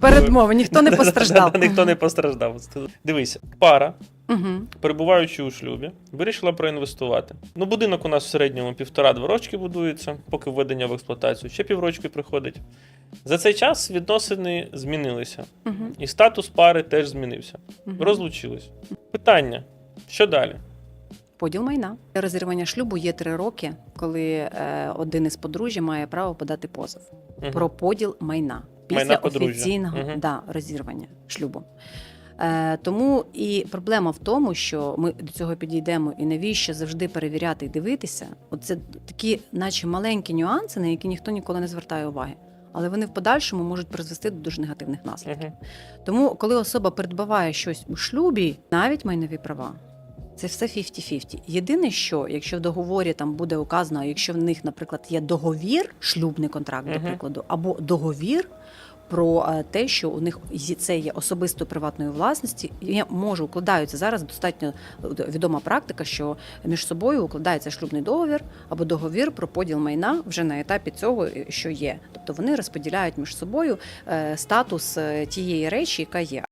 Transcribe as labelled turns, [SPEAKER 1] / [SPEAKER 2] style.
[SPEAKER 1] Передмови, ніхто не постраждав.
[SPEAKER 2] Ніхто не постраждав. Дивися, пара,
[SPEAKER 1] Угу.
[SPEAKER 2] перебуваючи у шлюбі, вирішила проінвестувати. Ну, будинок у нас в середньому півтора-два рочки будується, поки введення в експлуатацію, ще піврочки приходить. За цей час відносини змінилися,
[SPEAKER 1] Угу.
[SPEAKER 2] і статус пари теж змінився. Розлучились. Питання: що далі?
[SPEAKER 1] Поділ майна. Розірвання шлюбу є три роки, коли е, один із подружжя має право подати позов
[SPEAKER 2] Мгм.
[SPEAKER 1] про поділ майна після офіційного
[SPEAKER 2] Мгм.
[SPEAKER 1] да, розірвання шлюбу. Е, тому і проблема в тому, що ми до цього підійдемо, і навіщо завжди перевіряти і дивитися. Оце такі, наче маленькі нюанси, на які ніхто ніколи не звертає уваги. Але вони в подальшому можуть призвести до дуже негативних наслідків.
[SPEAKER 2] Мгм.
[SPEAKER 1] Тому, коли особа придбаває щось у шлюбі, навіть майнові права, це все 50-50. Єдине, що якщо в договорі там буде указано, якщо в них, наприклад, є договір, шлюбний контракт, до прикладу, або договір. Про е, те, що у них це є особисто приватної власності, я можу укладаються зараз. Достатньо е, відома практика, що між собою укладається шлюбний договір або договір про поділ майна вже на етапі цього, е, що є. Тобто вони розподіляють між собою статус тієї речі, яка є.